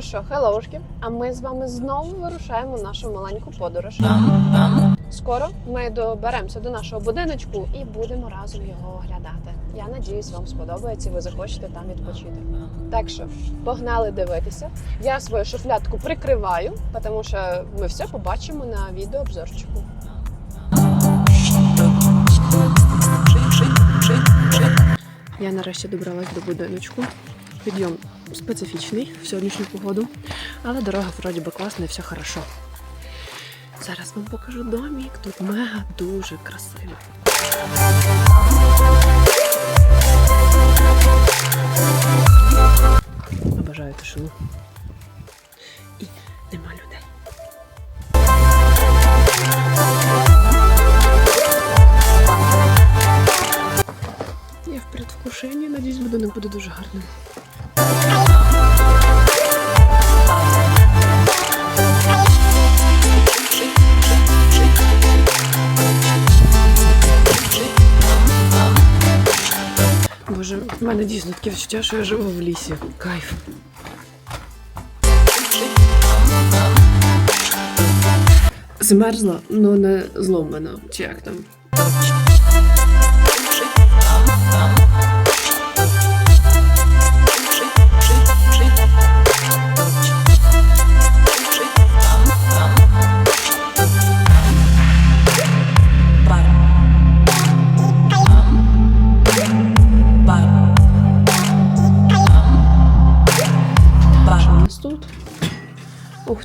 Що, хеллоушки, а ми з вами знову вирушаємо нашу маленьку подорож. Скоро ми доберемося до нашого будиночку і будемо разом його оглядати. Я надіюсь, вам сподобається, ви захочете там відпочити. Так що погнали дивитися. Я свою шуфлядку прикриваю, тому що ми все побачимо на відеообзорчику. Я нарешті добралась до будиночку. Підйом специфічний в сьогоднішню погоду, але дорога вроді би класна і все хорошо. Зараз вам покажу домик. Тут мега дуже красиво. Обожаю тишину. І нема людей. Я в предвкушенні, надіюсь, будинок буде дуже гарним. Мене дійсно таке відчуття, що я живу в лісі. Кайф. Змерзла, але не зломана. Чи як там?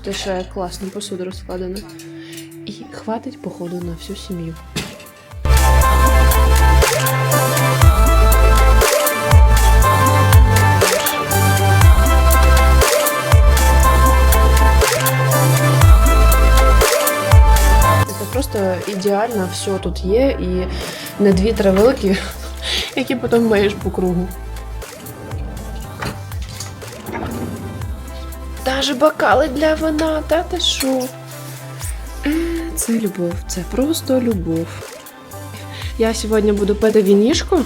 Ти, ще класно посуда розкладена. І хватить, походу, на всю сім'ю. Просто ідеально все тут є, і не дві-три які потім маєш по кругу. Даже бокали для вина, та ти що? Це любов, це просто любов. Я сьогодні буду пити вінішко,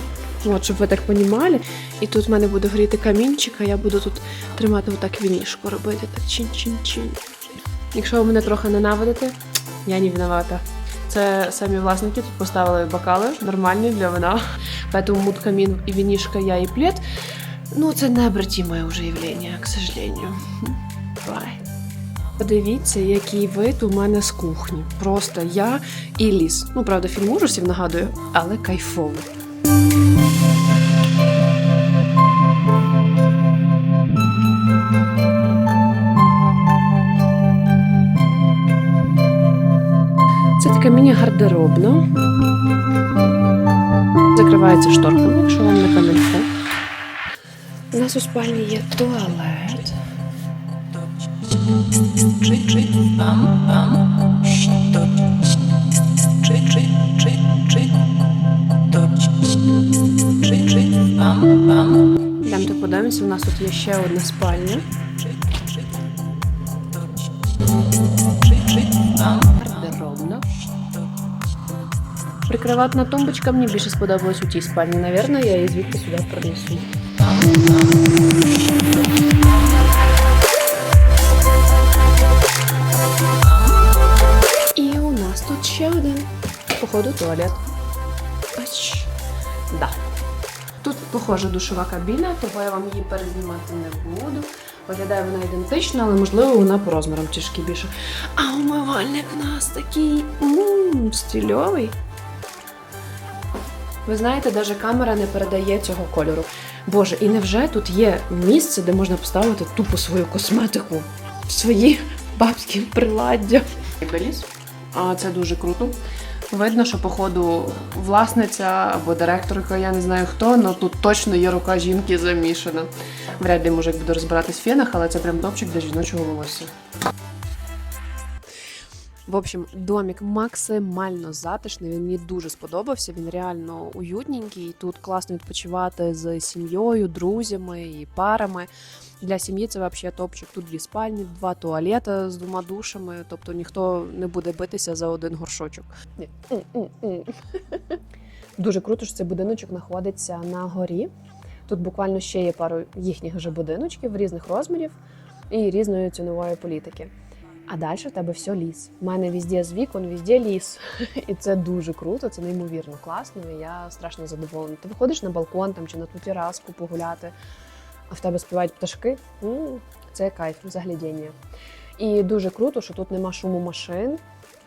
от, щоб ви так понімали. І тут в мене буде горіти камінчик, а я буду тут тримати отак вінішко, робити так чин-чин-чин. Якщо ви мене трохи ненавидите, я не виновата. Це самі власники тут поставили бокали нормальні для вина. Поэтому мут камін і вінішка я і плед. Ну, це необратимое уже явление, к сожалению. Бай. Подивіться, який вид у мене з кухні. Просто я і ліс. Ну, правда, фільм ужасів нагадую, але кайфово. Це така міні-гардеробна. Закривається шторками, якщо вам не камельфо. У нас у спальні є туалет. Йдемте подивимося, у нас тут є ще одна спальня. Гардеробна. Прикриватна тумбочка мені більше сподобалась у тій спальні. Навірно, я її звідти сюди принесу. Походу, туалет. Ач. Да. Тут, похоже, душова кабіна, того я вам її перезнімати не буду. Виглядає вона ідентично, але можливо вона по розмірам трішки більше. А умивальник у нас такий м, стильовий. Ви знаєте, навіть камера не передає цього кольору. Боже, і невже тут є місце, де можна поставити тупо свою косметику, свої бабські приладдя? Це дуже круто. Видно, що, походу, власниця або директорка, я не знаю хто, але тут точно є рука жінки замішана. Вряд ли мужик буде розбиратись в фенах, але це прям топчик для жіночого волосся. В общем, домик максимально затишний. Він мені дуже сподобався. Він реально уютненький. Тут класно відпочивати з сім'єю, друзями і парами. Для сім'ї це взагалі топчик. Тут дві спальні, два туалета з двома душами. Тобто ніхто не буде битися за один горшочок. Дуже круто, що цей будиночок знаходиться на горі. Тут буквально ще є пару їхніх же будиночків різних розмірів. і різної цінової політики. А далі в тебе все ліс. У мене везде з вікон, везде ліс. І це дуже круто, це неймовірно класно. І я страшно задоволена. Ти виходиш на балкон там чи на ту тераску погуляти, а в тебе співають пташки. М, Це кайф, заглядіння. І дуже круто, що тут нема шуму машин.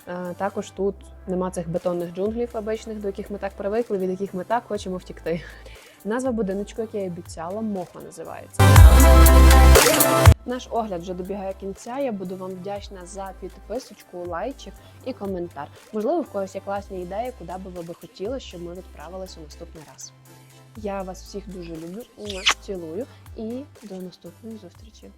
Е, Також тут нема цих бетонних джунглів обичних, до яких ми так привикли, від яких ми так хочемо втікти. Назва будиночку, як я обіцяла, Моха називається. Наш огляд вже добігає кінця. Я буду вам вдячна за підписочку, лайчик і коментар. Можливо, в когось є класні ідеї, куди би ви би хотіли, щоб ми відправилися у наступний раз. Я вас всіх дуже люблю, цілую і до наступної зустрічі.